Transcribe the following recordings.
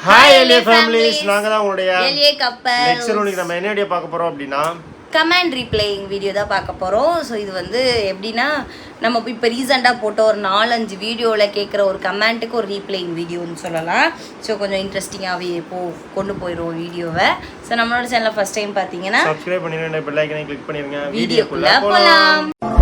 Hi எல்ஏ families நாங்க தான் உங்களுடைய எல்ஏ கப்பல் லெக்சர் உனக்கு நம்ம என்ன வீடியோ பார்க்க போறோம் அப்படின்னா? கமாண்ட் ரீப்ளேயிங் வீடியோ தான் பார்க்க போகிறோம் ஸோ இது வந்து எப்படின்னா நம்ம இப்போ ரீசெண்டாக போட்ட ஒரு நாலஞ்சு வீடியோவில் கேட்குற ஒரு கமெண்ட்டுக்கு ஒரு ரீப்ளேயிங் வீடியோன்னு சொல்லலாம். ஸோ கொஞ்சம் இன்ட்ரெஸ்டிங்காகவே போ கொண்டு போயிடுவோம் வீடியோவை ஸோ நம்மளோட சேனலை ஃபஸ்ட் டைம் பார்த்தீங்கன்னா சப்ஸ்கிரைப் பண்ணிருங்க. பெல் ஐக்கனை கிளிக் வீடியோக்குள்ள வீடியோக்குள்ள போகலாம்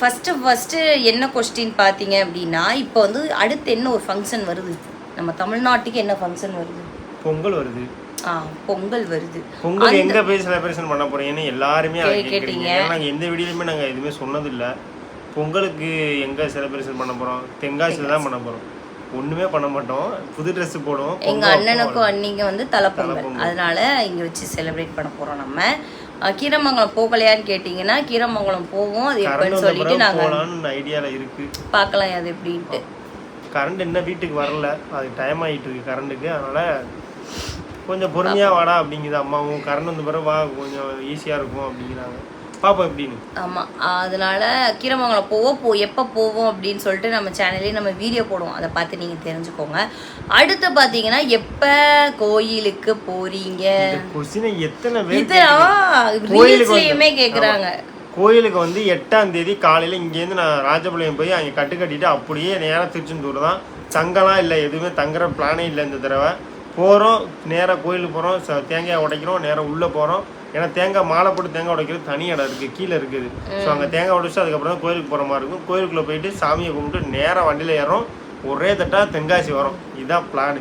ஃபஸ்ட்டு ஃபஸ்ட்டு என்ன கொஸ்டின் பார்த்தீங்க அப்படின்னா இப்போ வந்து அடுத்து என்ன ஒரு ஃபங்க்ஷன் வருது? நம்ம தமிழ்நாட்டுக்கு என்ன ஃபங்க்ஷன் வருது? பொங்கல் வருது. ஆ பொங்கல் வருது. பொங்கல் எங்க போய் செலிப்ரேஷன் பண்ண போறீங்கன்னு எல்லாருமே கேட்டீங்க. நாங்க எந்த வீடியோலயுமே நாங்க எதுவுமே சொன்னது இல்ல பொங்கலுக்கு எங்க செலிப்ரேஷன் பண்ண போறோம்? தென்காசியில தான் பண்ண போறோம். ஒண்ணுமே பண்ண மாட்டோம். புது Dress போடுவோம். எங்க பொங்கல் அண்ணனுக்கும் அண்ணிங்க வந்து தலைப்பொங்கல் தலைப்பொங்கல். அதனால இங்க வச்சு செலிப்ரேட் பண்ண போறோம் நம்ம. கீரமங்கலம் போகலையான்னு கேட்டிங்கன்னா கீரமங்கலம் போவோம். அது வந்த சொல்லிட்டு பிறகு நாங்க போலான்னு ஐடியால இருக்கு. பார்க்கலாம் அது எப்படின்ட்டு. கரண்ட் என்ன வீட்டுக்கு வரல. அது டைம் ஆயிட்டு இருக்கு கரண்ட்டுக்கு. அதனால கொஞ்சம் பொறுமையா வாடா அப்படிங்குது அம்மாவும். கரண்ட் வந்த பிறகு வா கொஞ்சம் ஈஸியா இருக்கும் அப்படிங்கிறாங்க. பாப்போம் எப்படின்னு. ஆமா அதனால கீரமங்கலம் போவோம் போ எப்போ போவோம் அப்படின்னு சொல்லிட்டு நம்ம சேனல்லே நம்ம வீடியோ போடுவோம். அதை பார்த்து நீங்க தெரிஞ்சுக்கோங்க. அடுத்து பார்த்தீங்கன்னா எப்ப கோயிலுக்கு போறீங்க? கொஸ்டினை எத்தனை ரீல்ஸ்லயுமே கேக்குறாங்க கோயிலுக்கு வந்து எட்டாம் தேதி காலையில இங்கேருந்து நான் ராஜபாளையம் போய் அங்கே கட்டு கட்டிட்டு அப்படியே நேராக திருச்செந்தூர் தான். தங்கலாம் இல்லை எதுவுமே தங்குற பிளானே இல்லை இந்த தடவை. போகிறோம் நேராக கோயிலுக்கு போகிறோம் தேங்காய் உடைக்கிறோம் நேராக உள்ளே போகிறோம் ஏன்னா தேங்காய் மாலை போட்டு தேங்காய் உடைக்கிறது தனி இடம் இருக்குது கீழே இருக்குது. ஸோ அங்கே தேங்காய் உடைச்சு அதுக்கப்புறம் தான் கோயிலுக்கு போகிற மாதிரி இருக்கும். கோயிலுக்குள்ளே போயிட்டு சாமியை கும்பிட்டு நேராக வண்டியில் ஏறோம் ஒரே தட்டா தென்காசி வரும். இதுதான் பிளான்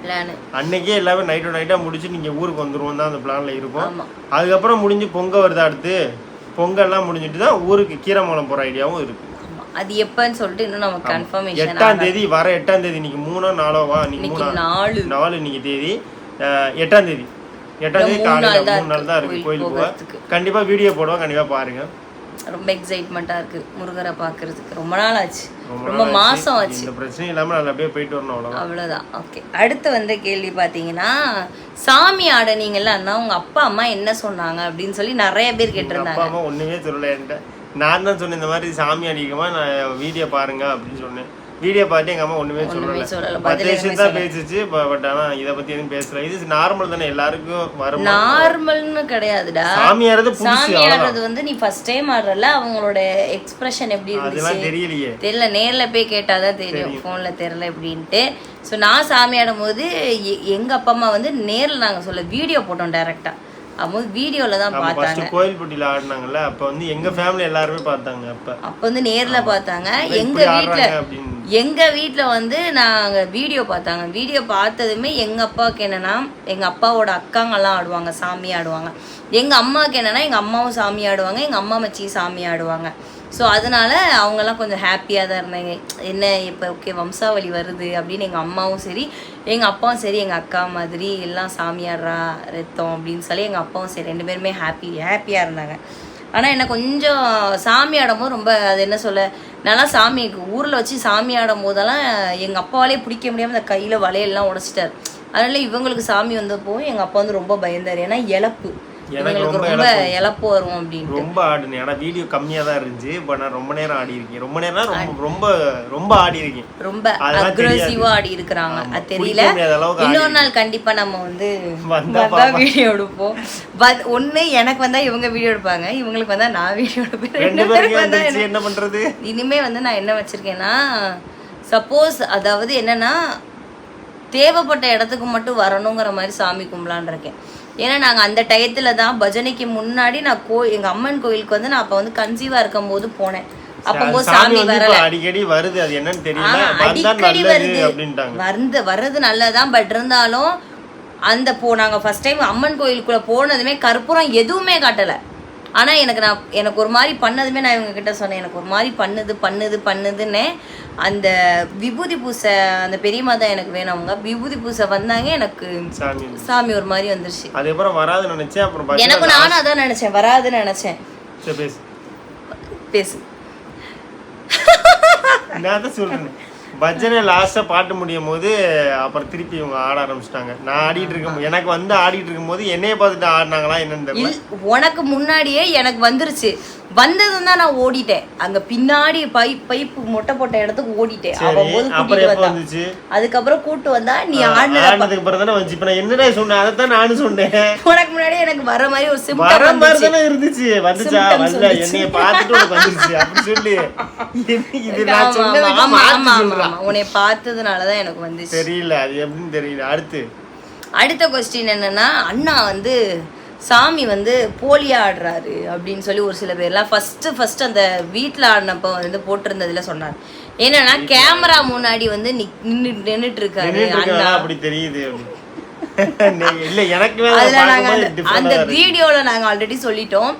அன்னைக்கே எல்லாமே நைட்டு நைட்டாக முடிச்சு நீங்கள் ஊருக்கு வந்துருவோம் தான் அந்த பிளானில் இருக்கும் அதுக்கப்புறம் முடிஞ்சு பொங்கல் வருது அடுத்து. பொங்கல்லாம் முடிஞ்சிட்டு தான் ஊருக்கு கீரமங்கலம் போகிற ஐடியாவும் இருக்கு. ஆமா. அது எப்பன்னு சொல்லிட்டு இன்னும் நமக்கு கன்ஃபர்மேஷன் எட்டாம் தேதி வர எட்டாம் தேதி இன்னைக்கு மூணோ நாலோ வா இன்னைக்கு நாலு. நாலு இன்னைக்கு தேதி. எட்டாம் தேதி. மூணு காலையில மூணு நாள் தான் இருக்கு இருக்கு கோயிலுக்கு கோயில் போக. போகிறதுக்கு. கண்டிப்பா வீடியோ போடுவோம் கண்டிப்பா பாருங்க. ரொம்ப எக்ஸைட்மெண்ட்டா இருக்கு முருகரை பார்க்கிறதுக்கு. ரொம்ப நாள் ஆச்சு. ரொம்ப மாசம் ஆச்சு. இந்த பிரச்சனை இல்லாம நல்லபடியா போயிட்டு வரணும் அவ்வளவுதான். அவ்வளவுதான். ஓகே அடுத்து வந்து கேள்வி பார்த்தீங்கன்னா சாமி ஆடனீங்கல்ல அண்ணா உங்க அப்பா அம்மா என்ன சொன்னாங்க அப்படின்னு சொல்லி நிறைய பேர் கேட்டிருந்தாங்க அப்பா அம்மா ஒண்ணுமே சொல்லல என்கிட்ட. நான் தான் சொன்னேன் இந்த மாதிரி சாமி அடிக்கமா நான் வீடியோ பாருங்க அப்படின்னு சொன்னேன். வீடியோ பார்த்து எங்க அம்மா ஒண்ணுமே சொல்லல. பத்து விஷயம் தான் பேசிச்சு பட் ஆனா இத பத்தி எதுவும் பேசல. இது நார்மல் தானே எல்லாருக்கும் வரும். நார்மல்னு கிடையாதுடா. சாமியாரது புதுசு சாமி அவ்வளவுதான். ஆடுறது வந்து நீ ஃபர்ஸ்ட் டைம் ஆடுறல அவங்களோட எக்ஸ்பிரஷன் எப்படி இருந்துச்சு? அதெல்லாம் தெரியலையே. தெரியல நேர்ல போய் கேட்டாதான் தெரியும். ஃபோன்ல தெரியல எப்படின்ட்டு. ஸோ நான் சாமி ஆடும்போது எ- எங்க அப்பா அம்மா வந்து நேர்ல நாங்க சொல்ல வீடியோ போட்டோம் டைரக்டா அப்போ வீடியோல தான் பார்த்தாங்க. ஃபர்ஸ்ட் கோயில்பட்டியில ஆடினாங்கல்ல அப்ப வந்து எங்க ஃபேமிலி எல்லாருமே பார்த்தாங்க அப்ப. அப்ப வந்து நேர்ல பார்த்தாங்க. எங்க வீட்ல எங்க வீட்ல வந்து நாங்க வீடியோ பார்த்தாங்க. வீடியோ பார்த்ததுமே எங்க அப்பாவுக்கு என்னன்னா எங்க அப்பாவோட அக்காங்கெல்லாம் ஆடுவாங்க சாமி ஆடுவாங்க. எங்க அம்மாவுக்கு என்னன்னா எங்க அம்மாவும் சாமி ஆடுவாங்க எங்க அம்மா மச்சி சாமி ஆடுவாங்க. ஸோ அதனால அவங்கெல்லாம் கொஞ்சம் ஹாப்பியாக தான் இருந்தாங்க. என்ன இப்போ ஓகே வம்சாவளி வருது அப்படின்னு எங்கள் அம்மாவும் சரி எங்கள் அப்பாவும் சரி எங்கள் அக்கா மாதிரி எல்லாம் சாமியாடுறா ரத்தம் அப்படின்னு சொல்லி எங்கள் அப்பாவும் சரி ரெண்டு பேருமே ஹாப்பி ஹாப்பியாக இருந்தாங்க. ஆனால் என்ன கொஞ்சம் சாமி ஆடும்போது ரொம்ப அது என்ன சொல்ல நல்லா சாமி ஊரில் வச்சு சாமி ஆடும் போதெல்லாம் எங்கள் அப்பாவாலே பிடிக்க முடியாமல் அந்த கையில் வலையெல்லாம் உடைச்சிட்டார். அதனால இவங்களுக்கு சாமி வந்தப்போ எங்கள் அப்பா வந்து ரொம்ப பயந்தார். ஏன்னா இழப்பு. எனக்கு ரொம்ப இழப்பு வரும் அப்படின்ட்டு. ரொம்ப ஆடுனேன். ஆனா வீடியோ கம்மியா தான் இருந்துச்சு. பட் நான் ரொம்ப நேரம் ஆடி இருக்கேன் ரொம்ப நேரம்னா ரொம்ப ரொம்ப ரொம்ப ஆடி இருக்கேன் ரொம்ப அதெல்லாம் அக்ரெசிவா ஆடி இருக்கிறாங்க. அது தெரியல. இன்னொரு நாள் கண்டிப்பா நம்ம வந்து வந்தா வந்தா வீடியோ எடுப்போம். பட் ஒண்ணு எனக்கு வந்தா இவங்க வீடியோ எடுப்பாங்க. இவங்களுக்கு வந்தா நான் வீடியோ எடுப்பேன். ரெண்டு பேருக்கு பேருக்கு வந்தா வந்துருச்சு. என்ன? பண்றது? இனிமே வந்து நான் என்ன வச்சிருக்கேன்னா சப்போஸ் அதாவது என்னன்னா தேவைப்பட்ட இடத்துக்கு மட்டும் வரணுங்கிற மாதிரி சாமி கும்பலான் இருக்கேன். ஏன்னா நாங்கள் அந்த டயத்துல தான் பஜனைக்கு முன்னாடி நான் கோ எங்கள் அம்மன் கோயிலுக்கு வந்து நான் அப்போ வந்து கன்சீவாக இருக்கும்போது போனேன். அப்போது சாமி வரல. அடிக்கடி வருது. அது என்னன்னு தெரியல. ஆ, வந்தா அடிக்கடி நல்லது வருது. அப்படின்ட்டாங்க. வந்து வர்றது நல்லதான் பட் இருந்தாலும் அந்த போ நாங்கள் ஃபர்ஸ்ட் டைம் அம்மன் கோயிலுக்குள்ள போனதுமே கற்பூரம் எதுவுமே காட்டல. ஆனா எனக்கு நான் எனக்கு ஒரு மாதிரி பண்ணதுமே நான் இவங்க கிட்ட சொன்னேன். எனக்கு ஒரு மாதிரி பண்ணுது பண்ணுது பண்ணுதுன்னு அந்த விபூதி பூசை அந்த பெரியம்மா தான் எனக்கு வேணும் அவங்க. விபூதி பூசை வந்தாங்க எனக்கு சாமி சாமி ஒரு மாதிரி வந்துருச்சு. அதுக்கப்புறம் வராதுன்னு நினைச்சேன் அப்புறம் எனக்கு நானும் அதான் நினைச்சேன் வராதுன்னு நினைச்சேன். பேசு. பேசு. நான் சொல்றேன். பஜனை லாஸ்டா பாட்டு முடியும் போது அப்புறம் திருப்பி இவங்க ஆட ஆரம்பிச்சிட்டாங்க. நான் ஆடிட்டு இருக்கும் எனக்கு வந்து ஆடிட்டு இருக்கும்போது என்னைய பார்த்துட்டு ஆடினாங்களா என்னன்னு தெரியல. உனக்கு முன்னாடியே எனக்கு வந்துருச்சு. வந்ததும் தான் நான் ஓடிட்டேன். அங்க பின்னாடி பைப் பைப்பு மொட்டை போட்ட இடத்துக்கு ஓடிட்டேன். போது கூட்டிட்டு வந்தா. அதுக்கப்புறம் கூட்டு வந்தா நீ ஆடின ஆடினதுக்கு அப்புறம் தானே வந்துச்சு. இப்ப நான் என்னடா சொன்னேன்? அதை தான் நானும் சொன்னேன். உனக்கு முன்னாடி எனக்கு வர மாதிரி ஒரு சிம்டம் வர மாதிரி தானே இருந்துச்சு. வந்துச்சா? வரல. என்னைய பார்த்துட்டு வந்துருச்சு. அப்படி சொல்லு. இது நான் ஆமா, ஆமா, ஆமா, ஆமா. உன்னை பார்த்ததுனாலதான் எனக்கு வந்துச்சு. தெரியல. அது எப்படின்னு தெரியல. அடுத்து. அடுத்த கொஸ்டின் என்னன்னா அண்ணா வந்து சாமி வந்து போலியா ஆடுறாரு அப்படின்னு சொல்லி ஒரு சில பேர்லாம் ஃபர்ஸ்ட் ஃபர்ஸ்ட் அந்த வீட்டில் ஆடினப்ப வந்து போட்டிருந்ததுல சொன்னார் என்னன்னா கேமரா முன்னாடி வந்து நின்று நின்றுட்டு இருக்காரு நின்னுட்டு அண்ணா. அப்படி தெரியுது. அதுல நாங்க அந்த-. வீடியோல நாங்க ஆல்ரெடி சொல்லிட்டோம்.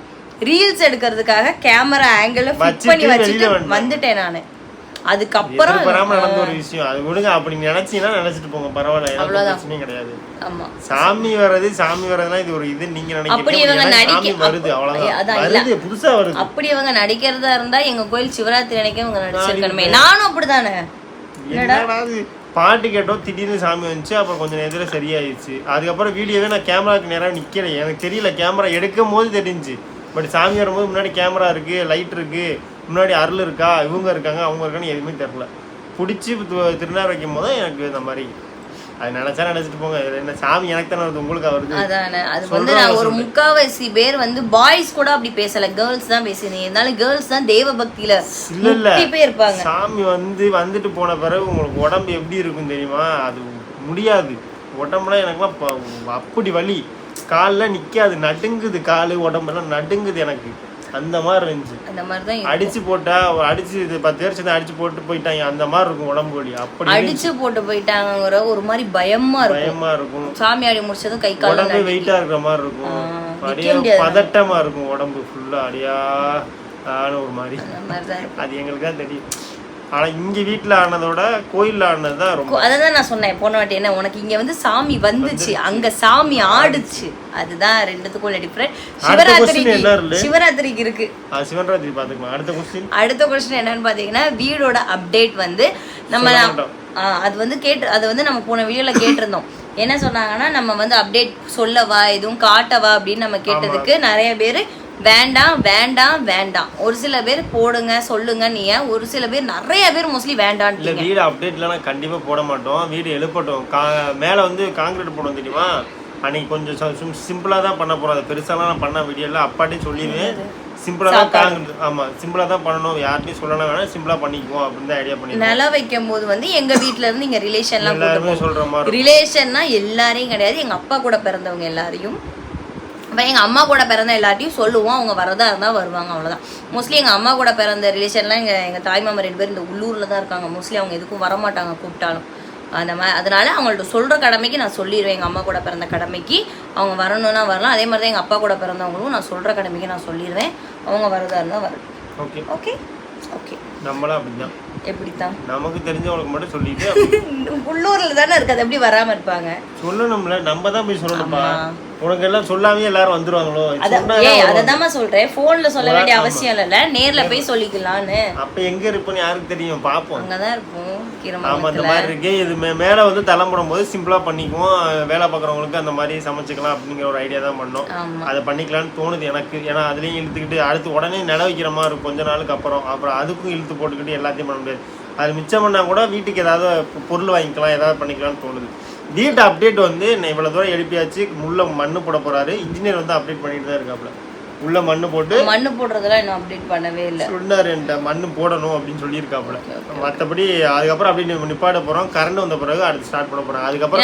ரீல்ஸ் எடுக்கிறதுக்காக கேமரா ஆங்கிள் ஃபிட் பண்ணி வச்சுட்டு. வந்துட்டேன் நானு. அதுக்கப்புறம் எதிர்பாராம நடந்த ஒரு விஷயம். அது விடுங்க அப்படி நினைச்சீங்கன்னா நினைச்சிட்டு போங்க. பரவாயில்ல அவ்வளவுதான். கிடையாது. ஆமா. சாமி வர்றது சாமி வர்றதுலாம் இது ஒரு இது. நீங்க நினைக்கிறீங்க இவங்க வருது அவ்வளவுதான். புதுசா வருது. அப்படி அவங்க நடிக்கிறதா இருந்தா எங்க கோயில் சிவராத்திரி அன்னைக்கு இவங்க நடிச்சிருக்கணுமே. நானும் அப்படிதானே? பாட்டு கேட்டோம் திடீர்னு சாமி வந்துச்சு அப்புறம் கொஞ்சம் நேரத்துல சரியாயிடுச்சு அதுக்கப்புறம் வீடியோவே நான் கேமராக்கு நேரம் நிக்கல. எனக்கு தெரியல கேமரா எடுக்கும் போது தெரிஞ்சுச்சு பட் சாமி வரும்போது முன்னாடி கேமரா இருக்கு லைட் இருக்கு. முன்னாடி அருள் இருக்கா? இவங்க இருக்காங்க அவங்க இருக்கான்னு எதுவுமே தெரியல. பிடிச்சி திருநாள் வைக்கும் போது எனக்கு இந்த மாதிரி. அது நினைச்சா நினைச்சிட்டு போங்க. என்ன சாமி எனக்கு தானே வருது உங்களுக்கு வருது அதானே. அது வந்து நான் ஒரு. முக்காவாசி பேர் வந்து பாய்ஸ் கூட அப்படி பேசல. கேர்ள்ஸ் தான் பேசுறீங்க இருந்தாலும் கேர்ள்ஸ் தான் தேவ பக்தியில இல்ல. இல்ல இருப்பாங்க. சாமி வந்து வந்துட்டு போன பிறகு உங்களுக்கு உடம்பு எப்படி இருக்கும் தெரியுமா? அது முடியாது. உடம்புலாம் எனக்குலாம் அப்படி வலி. கால்லாம் நிக்காது நடுங்குது காலு உடம்பெல்லாம் நடுங்குது எனக்கு. அந்த மாதிரி இருந்துச்சு. அந்த மாதிரி தான். அடிச்சு போட்டா அடிச்சு இது பத்து பேர் சேர்ந்து அடிச்சு போட்டு போயிட்டாங்க. அந்த மாதிரி இருக்கும் உடம்பு வலி. அப்படி அடிச்சு போட்டு போயிட்டாங்கிற ஒரு மாதிரி பயமா இருக்கும். பயமா இருக்கும். சாமி ஆடி முடிச்சதும் கை கால் உடம்பு வெயிட்டா இருக்கிற மாதிரி இருக்கும். அப்படியே. பதட்டமா இருக்கும் உடம்பு ஃபுல்லா அடியா ஒரு மாதிரி. அது எங்களுக்கு தான் தெரியும். ஆனா இங்க வீட்டுல ஆனதோட கோயில்ல ஆனது தான் ரொம்ப அதை தான் நான் சொன்னேன் போன வாட்டி என்ன உனக்கு இங்க வந்து சாமி வந்துச்சு அங்க சாமி ஆடுச்சு. அதுதான் ரெண்டுத்துக்கும் டிஃபரெண்ட் சிவராத்திரிக்கு? சிவராத்திரிக்கு இருக்கு. அது சிவன்ராத்திரி பாத்துக்கலாம் அடுத்த கொஸ்டின் அடுத்த கொஸ்டின் என்னன்னு பாத்தீங்கன்னா வீடோட அப்டேட் வந்து நம்ம அது வந்து கேட்டு அது வந்து நம்ம போன வீடியோல கேட்டிருந்தோம். என்ன சொன்னாங்கன்னா நம்ம வந்து அப்டேட் சொல்லவா எதுவும் காட்டவா அப்படின்னு நம்ம கேட்டதுக்கு நிறைய பேர் வேண்டாம் வேண்டாம் வேண்டாம். ஒரு சில பேர் போடுங்க சொல்லுங்க நீங்க. ஒரு சில பேர் நிறைய பேர் மோஸ்ட்லி இல்ல வேண்டான்ட்டீங்க வீடு அப்டேட்லாம் நான் கண்டிப்பா போட மாட்டோம். வீடு எழுப்பட்டும். கா மேல வந்து காங்கிரீட் போடும் தெரியுமா? அன்னைக்கு கொஞ்சம் சிம்பிளா தான் பண்ண போறோம். அது பெருசாலாம் நான் பண்ண வீடியோ எல்லாம் அப்பாட்டையும் சொல்லிடுவேன் சிம்பிளா தான் காங்கிரீட் ஆமா சிம்பிளா தான் பண்ணணும். யார்ட்டையும் சொல்லலாம் வேணாம் சிம்பிளா பண்ணிக்குவோம் அப்படின்னு தான் ஐடியா பண்ணி நில வைக்கும் போது வந்து எங்க வீட்ல இருந்து இங்க ரிலேஷன்லாம் சொல்ற மாதிரி. ரிலேஷன்னா எல்லாரையும் கிடையாது. எங்க அப்பா கூட பிறந்தவங்க எல்லாரையும். அப்ப எங்க அம்மா கூட பிறந்த எல்லாத்தையும் சொல்லுவோம். அவங்க வரதா இருந்தா வருவாங்க அவ்வளவுதான். மோஸ்ட்லி எங்க அம்மா கூட பிறந்த ரிலேஷன்லாம் எங்க எங்க தாய் மாமா ரெண்டு பேரும் இந்த உள்ளூர்ல தான் இருக்காங்க. மோஸ்ட்லி அவங்க எதுக்கும் வர மாட்டாங்க கூப்பிட்டாலும். அந்த மாதிரி அதனால அவங்கள்ட்ட சொல்ற கடமைக்கு நான் சொல்லிடுவேன் எங்க அம்மா கூட பிறந்த கடமைக்கு அவங்க வரணும்னா வரலாம். அதே மாதிரி தான் எங்க அப்பா கூட பிறந்தவங்களும் நான் சொல்ற கடமைக்கு நான் சொல்லிடுவேன் அவங்க வரதா இருந்தா வரட்டும் ஓகே. ஓகே? ஓகே. நம்மளாம் அப்படிதான் எப்படித்தான்? நமக்கு தெரிஞ்சவங்களுக்கு மட்டும் சொல்லிட்டு உள்ளூர்ல தானே இருக்கு அது எப்படி வராம இருப்பாங்க? சொல்லணும்ல. நம்ம தான் போய் சொல்லணும்ப்பா. உனக்கு எல்லாம் சொல்லாமே எல்லாரும் வந்துருவாங்களோ? அததாம்மா சொல்றேன். போன்ல சொல்ல வேண்டிய. அவசியம் இல்லைல்ல. நேர்ல போய் சொல்லிக்கலாம்னு அப்ப எங்க இருப்போம்னு யாருக்கு தெரியும்? பாப்போம். அங்கதான் ஆமா அந்த மாதிரி இருக்கு. இது மேல வந்து தலைமுடும் போது சிம்பிளா பண்ணிக்குவோம். வேலை பார்க்குறவங்களுக்கு அந்த மாதிரி சமைச்சுக்கலாம் அப்படிங்கிற ஒரு ஐடியா தான் பண்ணோம். அதை பண்ணிக்கலாம்னு தோணுது எனக்கு. ஏன்னா அதுலயும் இழுத்துக்கிட்டு அடுத்து உடனே நில வைக்கிற மாதிரி இருக்கும். கொஞ்ச நாளுக்கு அப்புறம். அப்புறம் அதுக்கும் இழுத்து போட்டுக்கிட்டு எல்லாத்தையும் பண்ண முடியாது. அது மிச்சம் பண்ணா கூட வீட்டுக்கு ஏதாவது பொருள் வாங்கிக்கலாம் ஏதாவது பண்ணிக்கலாம்னு தோணுது. வீட்டு அப்டேட் வந்து நான் இவ்வளவு தூரம் எழுப்பியாச்சு. உள்ள மண்ணு போட போறாரு. இன்ஜினியர் வந்து அப்டேட் பண்ணிட்டு தான் இருக்காப்ல உள்ள மண்ணு போட்டு மண்ணு போடுறதெல்லாம் இன்னும் அப்டேட் பண்ணவே இல்ல. சொன்னார் என்கிட்ட மண்ணு போடணும் அப்படின்னு சொல்லியிருக்காப்புல. மற்றபடி அதுக்கப்புறம் அப்படி நி- நிப்பாட்ட போறோம். கரண்ட் வந்த பிறகு அடுத்து ஸ்டார்ட் பண்ண போறோம். அதுக்கப்புறம்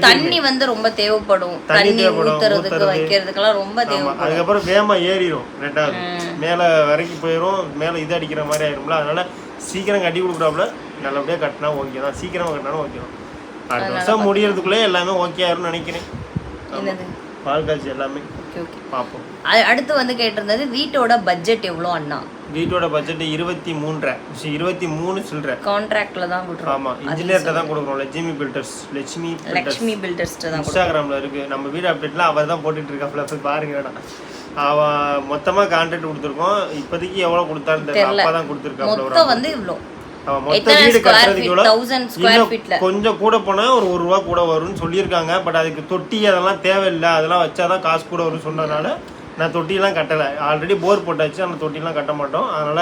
தண்ணி வந்து ரொம்ப தேவைப்படும். தண்ணி தேவைப்படும். வைக்கிறதுக்கெல்லாம் ரொம்ப தேவைப்படும். அதுக்கப்புறம் வேகமா ஏறிடும் ரெண்டாவது மேல வரைக்கும் போயிடும் மேல இது அடிக்கிற மாதிரி ஆயிரும்ல. அதனால சீக்கிரம் கட்டி கொடுக்குறாப்புல. நல்லபடியா கட்டினா ஓகே தான். சீக்கிரமா கட்டினாலும் ஓகே தான். அடுத்த வருஷம் முடியறதுக்குள்ளே எல்லாமே ஓகே ஆயிரும்னு நினைக்கிறேன். என்னது? பால் காய்ச்சி எல்லாமே. பார்ப்போம் அடுத்து வந்து கேட்டிருந்தது வீட்டோட பட்ஜெட் எவ்வளோ அண்ணா? வீட்டோட பட்ஜெட் இருபத்தி மூன்றரை. இருபத்தி மூணு சில்லற கான்ட்ராக்ட்ல தான் கொடுறோம் ஆமா இன்ஜினியர்கிட்ட தான் கொடுக்குறோம். லட்சுமி பில்டர்ஸ் லட்சுமி பில்டர்ஸ் லக்ஷ்மி பில்டர்ஸ்ட்டு தான் இன்ஸ்டாகிராம்ல இருக்கு. நம்ம வீடு அப்டேட்லாம் அவர் தான் போட்டுட்டு இருக்காப்ல. போய் பாருங்க வேணாம். அவன் மொத்தமா கான்ட்ராக்ட் கொடுத்துருக்கோம். இப்போதைக்கு எவ்வளவு கொடுத்தாலும் தெரியல. அப்பா தான் கொடுத்துருக்காப்ல மொத்தம் வந்து இவ்வளோ மொத்த வீடு கட்டுறதுக்கு feet? எவ்வளோ 1000 square இன்னும் feetல. கொஞ்சம் கூட போனா ஒரு ஒரு ரூபா கூட வரும்னு சொல்லியிருக்காங்க. பட் அதுக்கு தொட்டி அதெல்லாம் தேவையில்லை. அதெல்லாம் வச்சாதான் காசு கூட வரும்னு சொன்னதுனால நான் தொட்டிலாம் கட்டலை. ஆல்ரெடி போர் போட்டாச்சு. அந்த தொட்டிலாம் கட்ட மாட்டோம். அதனால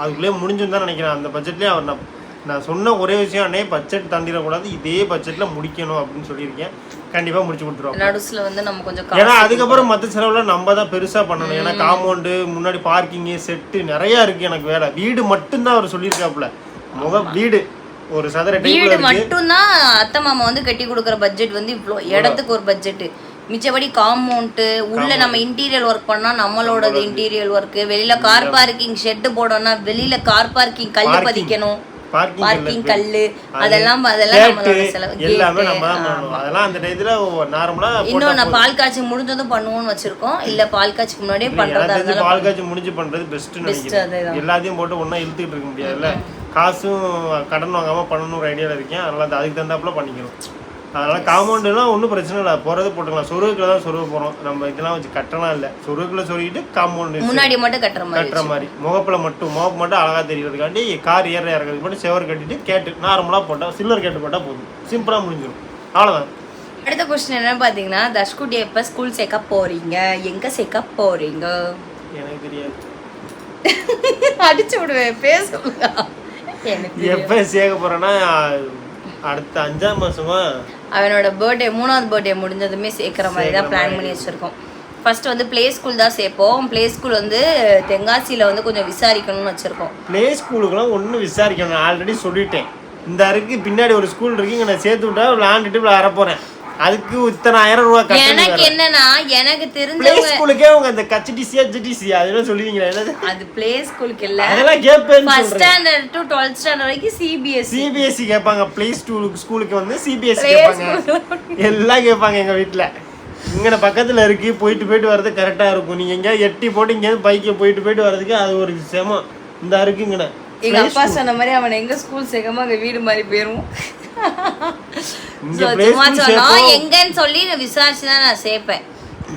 அதுக்குள்ளேயே முடிஞ்சுன்னு தான் நினைக்கிறேன். அந்த பட்ஜெட்லேயே அவர் நான் நான் சொன்ன ஒரே விஷயம் அண்ணே பட்ஜெட் தாண்டிடக்கூடாது இதே பட்ஜெட்ல முடிக்கணும் அப்படின்னு சொல்லியிருக்கேன். கண்டிப்பா முடிச்சு கொடுத்துருவோம். நடுசுல வந்து நம்ம கொஞ்சம் ஏன்னா அதுக்கப்புறம் மற்ற செலவுல நம்ம தான் பெருசா பண்ணணும். ஏன்னா காம்பவுண்டு முன்னாடி பார்க்கிங்கு செட்டு நிறைய இருக்கு எனக்கு வேலை. வீடு மட்டும்தான் அவர் சொல்லியிருக்காப்புல. முக வீடு. ஒரு சதுர வீடு மட்டும்தான் அத்தை மாமா வந்து கட்டி கொடுக்குற பட்ஜெட் வந்து இவ்வளோ இடத்துக்கு ஒரு பட்ஜெட் மிச்சபடி காம்பவுண்ட் உள்ள நம்ம இன்டீரியர் ஒர்க் பண்ணா நம்மளோட இன்டீரியர் ஒர்க் வெளியில கார் பார்க்கிங் ஷெட் போடணும்னா வெளியில கார் பார்க்கிங் Parking. பதிக்கணும். பார்க்கிங் கல்லு. அதெல்லாம் அதெல்லாம் நம்மளோட செலவு. எல்லாமே. நம்ம அதெல்லாம் அந்த டயத்துல நார்மலா இன்னும் நான் பால் காய்ச்சி முடிஞ்சதும் பண்ணுவோம்னு வச்சிருக்கோம். இல்ல பால் காய்ச்சிக்கு முன்னாடியே பண்றதா பால் காய்ச்சி முடிஞ்சு பண்றது பெஸ்ட். எல்லாத்தையும் போட்டு ஒண்ணா இழுத்துக்கிட்டு இருக்க முடியாதுல்ல? காசும் கடன் வாங்காம பண்ணணும் ஒரு ஐடியால இருக்கேன். அதனால அது அதுக்கு தகுந்தாப்புல பண்ணிக்கணும். அதனால காம்பவுண்டுலாம் ஒன்றும் பிரச்சனை இல்லை. போறது போட்டுக்கலாம். சொருகுக்குள்ள தான் சொருக போறோம். நம்ம இதெல்லாம் வச்சு கட்டலாம் இல்லை. சொருகுக்குள்ள சொருகிட்டு காம்பவுண்டு முன்னாடி மட்டும் கட்டுற மாதிரி கட்டுற மாதிரி. முகப்புல மட்டும். முகப்பு மட்டும் அழகா தெரியறதுக்காண்டி கார் ஏற இறக்கிறதுக்கு மட்டும் செவர் கட்டிட்டு கேட்டு நார்மலா போட்டா சில்வர் கேட்டு போட்டா போதும். சிம்பிளா முடிஞ்சிடும் அவ்வளவுதான். அடுத்த கொஸ்டின் என்னன்னு பாத்தீங்கன்னா தஷ்குட்டி எப்ப ஸ்கூல் சேர்க்க போறீங்க? எங்க சேர்க்க போறீங்க? எனக்கு தெரியாது. அடிச்சு விடுவேன். பேசுங்க எப்ப சேர்க்க போறேன்னா அடுத்த அஞ்சாம் மாசமா அவனோட பர்த்டே மூணாவது பர்த்டே முடிஞ்சதுமே சேர்க்குற மாதிரி தான் பிளான் பண்ணி வச்சிருக்கோம். ஃபர்ஸ்ட் வந்து ப்ளே ஸ்கூல் தான் சேர்ப்போம். ப்ளே ஸ்கூல் வந்து தென்காசியில் வந்து கொஞ்சம் விசாரிக்கணும்னு வச்சிருக்கோம். ப்ளே ஸ்கூலுக்குலாம் ஒன்றும் விசாரிக்கணும். நான் ஆல்ரெடி சொல்லிட்டேன். இந்த அருக்கு பின்னாடி ஒரு ஸ்கூல் இருக்கு இங்க நான் சேர்த்து விட்டா விளாண்டுட்டு விளையாட போறேன். அதுக்கு இத்தனை ஆயிரம் ரூபா எனக்கு என்னன்னா எனக்கு ப்ளே தெரிஞ்சவங்க ஸ்கூலுக்கே உங்க அந்த கச்சிடிசியா ஜிடிசியா அதெல்லாம் சொல்லுவீங்களா என்னது? அது ப்ளே ஸ்கூலுக்கு இல்ல. அதெல்லாம் கேட்பேன்னு first standard to twelfth standard வரைக்கும் சிபிஎஸ்சி சிபிஎஸ்சி E. கேட்பாங்க ப்ளே ஸ்கூலுக்கு ஸ்கூலுக்கு வந்து சிபிஎஸ்சி Play கேட்பாங்க. எல்லாம் கேட்பாங்க எங்க வீட்ல. இங்கன பக்கத்துல இருக்கு போயிட்டு போயிட்டு வர்றது கரெக்டா இருக்கும். நீங்க எங்கேயாவது எட்டி போட்டு எங்கேயாவது பைக்கை போயிட்டு போயிட்டு வர்றதுக்கு அது ஒரு செமம் இந்த இருக்கு இங்கன. எங்க அப்பா சொன்ன மாதிரி அவன் எங்க ஸ்கூல் சேர்க்காம அங்க வீடு மாதிரி இங்க play சும்மா சொன்னா. எங்கன்னு சொல்லி நான் விசாரிச்சு தான் நான் சேர்ப்பேன்.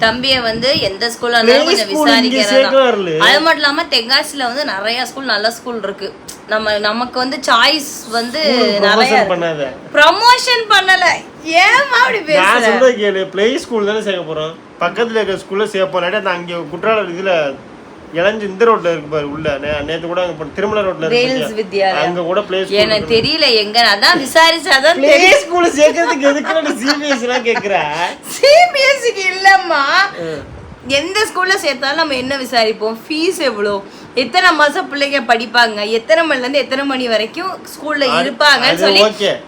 தம்பியை வந்து எந்த ஸ்கூல்ல இருந்தாலும் கொஞ்சம் விசாரிக்கிறதா. அது மட்டும் இல்லாம தென்காசியில வந்து நிறைய ஸ்கூல் நல்ல ஸ்கூல் இருக்கு. நம்ம நமக்கு வந்து சாய்ஸ் வந்து நிறைய ப்ரொமோஷன் பண்ணல. ஏமா அப்படி நான் பேசுற? சொல்றது கேளு. பிளே ஸ்கூல் தானே சேர்க்க போறோம். பக்கத்துல இருக்க ஸ்கூல்ல சேர்ப்போம். இல்லாட்டி நான் அங்க குற்றாலம் இதுல இளஞ்சு இந்த ரோட்ல இருக்கு பாரு உள்ள. நேத்து கூட அங்க திருமலை ரோட்ல வித்யாலயா? அங்க கூட பிளே எனக்கு தெரியல எங்க அதான் விசாரிச்சாதான் பிளே ஸ்கூல் சேர்க்கறதுக்கு எதுக்கு சிபிஎஸ் எல்லாம் கேக்குற? சிபிஎஸ்சிக்கு இல்லம்மா. எந்த ஸ்கூல்ல சேர்த்தாலும் நம்ம என்ன விசாரிப்போம்? ஃபீஸ் எவ்வளோ? எத்தனை மாசம் பிள்ளைங்க படிப்பாங்க? எத்தனை மணில இருந்து எத்தனை மணி வரைக்கும் ஸ்கூல்ல இருப்பாங்கன்னு சொல்லி.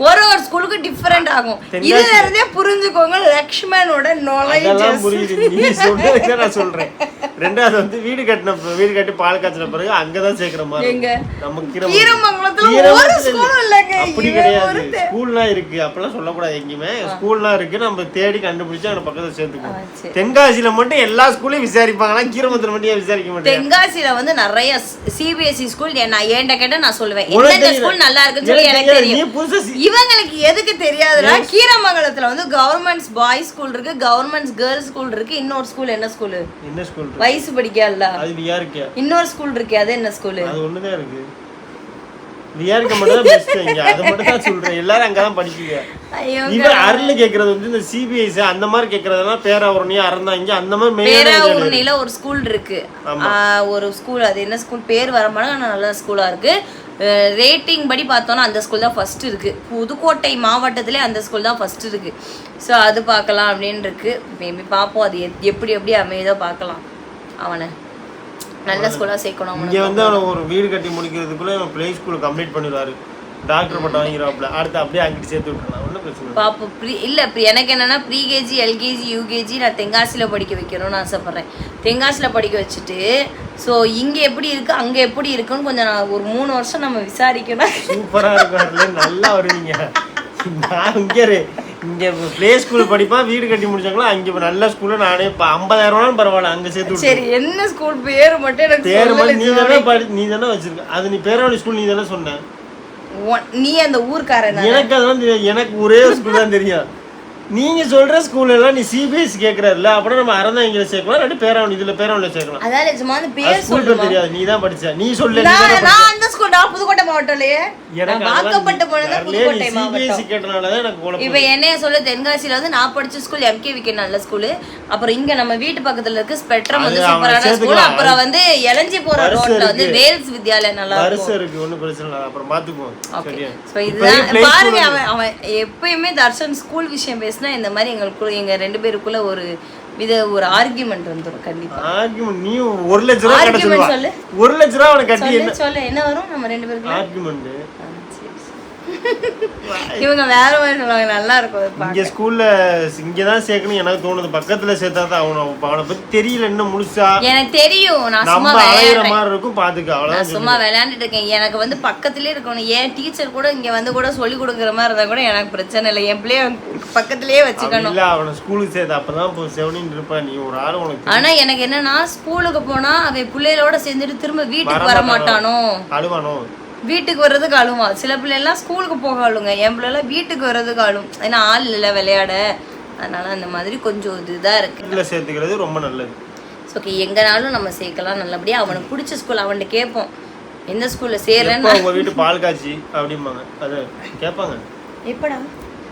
ஒரு ஒரு ஸ்கூலுக்கு டிஃபரெண்ட் ஆகும். இதுல இருந்தே புரிஞ்சுக்கோங்க லக்ஷ்மணோட அதெல்லாம் நாலேஜ் புரியுது. நீ சொல்றதுக்கு நான் சொல்றேன். ரெண்டாவது வந்து வீடு கட்டின வீடு கட்டி பால் காய்ச்சின பிறகு அங்கதான் சேர்க்கிற மாதிரி. அப்படி கிடையாது. ஸ்கூல்லாம் இருக்கு. அப்பெல்லாம் சொல்லக்கூடாது எங்கேயுமே. ஸ்கூல்லாம் இருக்கு. நம்ம தேடி கண்டுபிடிச்சு அந்த பக்கத்துல ஆ, சேர்த்துக்குவோம் சரி. தென்காசியில மட்டும் எல்லா ஸ்கூலையும் விசாரிப்பாங்களா? கீரமத்துல மட்டும் விசாரிக்க மாட்டேன் தென்காசியில வந்து நிறைய சிபிஎஸ்சி ஸ்கூல் நான் ஏன்ட கேட்ட நான் சொல்லுவேன். எந்தெந்த. ஸ்கூல் நல்லா இருக்குன்னு சொல்லி எனக்கு தெரியும். இவங்களுக்கு எதுக்கு தெரியாதுன்னா கீரமங்கலத்துல வந்து கவர்மெண்ட்ஸ் பாய்ஸ் ஸ்கூல் இருக்கு கவர்மெண்ட்ஸ் கேர்ள்ஸ் ஸ்கூல் இருக்கு இன்னொரு ஸ்கூல் என்ன ஸ்கூல் என்ன ஸ்கூல்? வயசு படிக்கல அது விஆருக்கு இன்னொரு ஸ்கூல் இருக்கே அது என்ன ஸ்கூல் அது ஒண்ணுதான் இருக்கு விஆருக்கு மட்டும் தான் பெஸ்ட் இங்க. அது மட்டும் தான் சொல்றேன். எல்லாரும் அங்கதான் படிக்குங்க ஐயோ இவர் அருள் கேக்குறது வந்து இந்த சிபிஎஸ் அந்த மாதிரி கேக்குறதெல்லாம் பேராவரணி அறந்தாங்க அந்த மாதிரி மெயினான பேராவூர்ணில ஒரு ஸ்கூல் இருக்கு. ஒரு ஸ்கூல் அது என்ன ஸ்கூல் பேர் வர ஆனா நல்ல ஸ்கூலா இருக்கு. ரேட்டிங் படி பார்த்தோன்னா அந்த ஸ்கூல் தான் ஃபர்ஸ்ட் இருக்கு. புதுக்கோட்டை மாவட்டத்திலே அந்த ஸ்கூல் தான் ஃபர்ஸ்ட் இருக்கு. ஸோ அது பார்க்கலாம் அப்படின்னு இருக்கு. மேபி பார்ப்போம். அது எப்படி எப்படி அமையுதோ பார்க்கலாம். அவனை. நல்ல ஸ்கூலாக சேர்க்கணும் இங்க வந்து அவன் ஒரு வீடு கட்டி முடிக்கிறதுக்குள்ள அவன் பிளே ஸ்கூல் கம்ப்ளீட் பண்ணிடுவாரு. டாக்டர் பட்டம் வாங்கிடுவாப்ல அடுத்து அப்படியே அங்கிட்டு சேர்த்து விட்டுறலாம். ஒன்றும் பிரச்சனை. பாப்போம். ப்ரீ இல்லை எனக்கு என்னன்னா ப்ரீகேஜி எல்கேஜி யூகேஜி நான் தென்காசியில் படிக்க வைக்கணும்னு ஆசைப்பட்றேன். தென்காசியில் படிக்க வச்சுட்டு ஸோ இங்கே எப்படி இருக்கு அங்கே எப்படி இருக்குன்னு கொஞ்சம் நான் ஒரு மூணு வருஷம் நம்ம விசாரிக்கணும். சூப்பரா இருக்கும் நல்லா வருவீங்க. நான் இங்க. இங்க பிளே ஸ்கூல் படிப்பான் வீடு கட்டி முடிச்சாங்களா? அங்க இப்ப நல்ல ஸ்கூல்ல நானே இப்ப ஐம்பதாயிரம் ரூபாயும் பரவாயில்ல அங்க சேர்த்து சரி என்ன ஸ்கூல் பேர் மட்டும் எனக்கு பேர் மாதிரி நீ தானே. படி நீ தானே வச்சிருக்க. அது நீ பேரவழி ஸ்கூல் நீ தானே சொன்ன. நீ அந்த ஊர்க்காரன்? எனக்கு அதெல்லாம் எனக்கு ஒரே ஒரு ஸ்கூல் தான் தெரியும். நீங்க சொல்ற ஸ்கூல்ல எல்லாம் நீ சிபிஎஸ்சி கேக்குறல்ல அப்புறம் நம்ம அறந்தாங்கில சேர்க்கலாம் இல்லாட்டி பேராவணி இதுல பேராவணில சேர்க்கலாம். அதான் நிஜமா அந்த பேர் ஸ்கூல் சொல்லுமா? தெரியாது நீ தான் படிச்ச. நீ சொல்லு நீ நான் தானே அந்த ஸ்கூல் நான் புதுக்கோட்டை மாவட்டம்லயே நான் வாக்கப்பட்டு போனது புதுக்கோட்டை சிபிஎஸ்சி மாவட்டம். கேட்டனாலதான் எனக்கு குழப்பம் இப்ப என்னைய சொல்ல தென்காசியில வந்து நான் படிச்ச ஸ்கூல் எம்கே விக்கே நல்ல ஸ்கூல் அப்புறம் இங்க நம்ம வீட்டு பக்கத்துல இருக்கு ஸ்பெக்ட்ரம் வந்து அது அவனை சூப்பரான ஸ்கூல் சேர்த்துக்கலாம். அப்புறம் வந்து எலஞ்சி போற வருஷம் ரோட்ல வந்து இருக்கு. வேல்ஸ் வித்யாலயா நல்லா இருக்கும். வருஷம் இருக்கு ஒண்ணும் பிரச்சனை இல்லை. அப்புறம் பாத்துக்குவோம். ஓகே சரியா? ஸோ இதுதான் play school பாருங்க வந்து- அவன் அவன் எப்பயுமே தர்ஷன் ஸ்கூல் விஷயம் பேசினா இந்த மாதிரி எங்களுக்குள்ள எங்க ரெண்டு பேருக்குள்ள ஒரு வித ஒரு ஆர்கியூமெண்ட் வந்துடும் கண்டிப்பா ஆர்குமெண்ட் நீ ஒரு லட்ச ரூபா கட்ட Argument சொல்லுவா சொல்லு. ஒரு லட்ச ரூபா அவனை கட்டி சொல்லு என்ன வரும் நம்ம ரெண்டு பேருக்குள்ள ஆர்குமெண்ட் ஆ, சரி, சரி. இவங்க வேற மாதிரி சொல்லுவாங்க நல்லா இருக்கும். இங்க ஸ்கூல்ல இங்கதான் சேர்க்கணும். எனக்கு தோணுது பக்கத்துல சேர்த்தா தான் அவனை அவனை பத்தி தெரியல இன்னும் முழுசா. எனக்கு தெரியும் நான் சும்மா விளையாடுறேன். மாதிரி இருக்கும் பாத்துக்க அவ்வளவுதான் சும்மா விளையாண்டுட்டு இருக்கேன். எனக்கு வந்து பக்கத்துலயே இருக்கணும். ஏன் டீச்சர் கூட இங்க வந்து கூட சொல்லி கொடுக்குற மாதிரி இருந்தா கூட எனக்கு பிரச்சனை இல்லை. என் பிள்ளைய பக்கத்துலயே வச்சுக்கணும். இல்ல அவனை ஸ்கூலுக்கு சேர்த்து அப்பதான் இப்போ செவனின்னு இருப்பான் நீ ஒரு ஆள் உனக்கு ஆனா எனக்கு என்னன்னா ஸ்கூலுக்கு போனா அவன் பிள்ளைகளோட சேர்ந்துட்டு திரும்ப வீட்டுக்கு வர மாட்டானோ? அழுவானோ? வீட்டுக்கு வர்றதுக்கு அழுவான் சில பிள்ளைலாம் ஸ்கூலுக்கு போக அழுங்க என் பிள்ளைலாம் வீட்டுக்கு வர்றதுக்கு அழும் ஏன்னா ஆள் இல்லை விளையாட. அதனால அந்த மாதிரி கொஞ்சம் இதுதான் இருக்கு. வீட்டுல சேர்த்துக்கிறது ரொம்ப நல்லது. ஓகே எங்கனாலும் நம்ம சேர்க்கலாம் நல்லபடியா. அவனுக்கு பிடிச்ச ஸ்கூல் அவன்கிட்ட கேட்போம் எந்த ஸ்கூல்ல சேர்றேன்னு உங்க வீட்டு பால் காய்ச்சி அப்படிம்பாங்க. அது கேட்பாங்க எப்படா?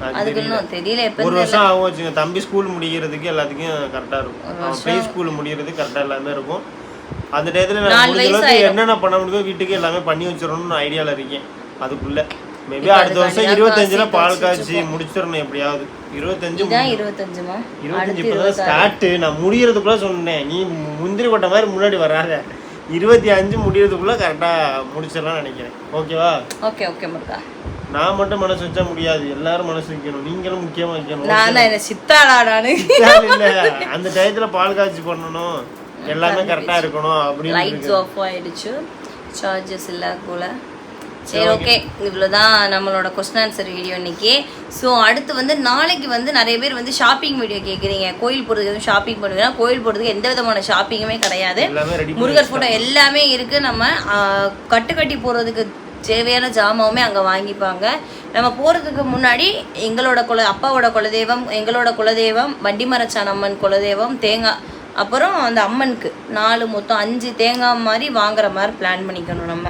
அது அதுக்கு இன்னும் தெரியல எப்ப ஒரு வருஷம் ஆகும் வச்சுங்க தம்பி ஸ்கூல் முடிகிறதுக்கு எல்லாத்துக்கும் கரெக்டா இருக்கும். ப்ரீ ஸ்கூல் முடிகிறதுக்கு கரெக்டா எல்லாமே இருக்கும். அந்த டயத்துல நான் முடிஞ்ச அளவுக்கு என்னென்ன பண்ண முடியுமோ வீட்டுக்கு எல்லாமே பண்ணி வச்சிடணும்னு ஐடியால இருக்கேன். அதுக்குள்ள. மேபி அடுத்த வருஷம் இருபத்தஞ்சுல பால் காய்ச்சி முடிச்சிடணும் எப்படியாவது. இருபத்தஞ்சு இருபத்தஞ்சுமா? இருபத்தஞ்சு இப்பதான் ஸ்டார்ட் நான் முடியறதுக்குள்ள சொன்னேன். நீ முந்திரி கொட்ட மாதிரி முன்னாடி வராத. இருபத்தி அஞ்சு முடியறதுக்குள்ள கரெக்டா முடிச்சிடலாம் நினைக்கிறேன். ஓகேவா ஓகே ஓகே முருகா. நான் மட்டும் மனசு வச்சா முடியாது. எல்லாரும் மனசு வைக்கணும். நீங்களும் முக்கியமா வைக்கணும். நான் இல்ல. அந்த டயத்துல பால் காய்ச்சி பண்ணணும். எல்லாமே கரெக்டா இருக்கணும் அப்படின்னு லைட்ஸ் ஆஃப் ஆயிடுச்சு. சார்ஜஸ் இல்லை போல. சரி ஓகே இவ்வளோதான் நம்மளோட கொஸ்டின் ஆன்சர் வீடியோ இன்னைக்கு. ஸோ அடுத்து வந்து நாளைக்கு வந்து நிறைய பேர் வந்து ஷாப்பிங் வீடியோ கேட்குறீங்க கோயில் போகிறதுக்கு எதுவும் ஷாப்பிங் பண்ணுவீங்கன்னா கோயில் போகிறதுக்கு எந்த விதமான ஷாப்பிங்குமே கிடையாது. முருகர் ஃபோட்டோ எல்லாமே இருக்கு. நம்ம கட்டு கட்டி போகிறதுக்கு தேவையான ஜாமாவுமே அங்கே வாங்கிப்பாங்க. நம்ம போகிறதுக்கு முன்னாடி எங்களோட குல அப்பாவோட குலதெய்வம் எங்களோட குலதெய்வம் வண்டிமரச்சான் அம்மன் குலதெய்வம் தேங்காய் அப்புறம் அந்த அம்மனுக்கு நாலு மொத்தம் அஞ்சு தேங்காய் மாதிரி வாங்குற மாதிரி பிளான் பண்ணிக்கணும் நம்ம.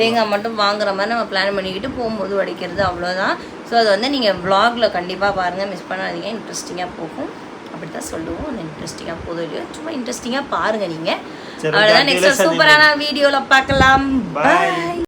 தேங்காய் மட்டும் வாங்குற மாதிரி நம்ம பிளான் பண்ணிக்கிட்டு போகும்போது வடிக்கிறது அவ்வளோதான் ஸோ அது வந்து நீங்கள் vlogல கண்டிப்பாக பாருங்கள் மிஸ் பண்ணாதீங்க. இன்ட்ரெஸ்டிங்காக போகும். அப்படி தான் சொல்லுவோம் அந்த இன்ட்ரெஸ்டிங்காக போதும் இல்லையோ? சும்மா இன்ட்ரெஸ்டிங்காக பாருங்கள் நீங்கள் அவ்வளோதான் நெக்ஸ்ட் சூப்பரான வீடியோவில் பார்க்கலாம். பாய்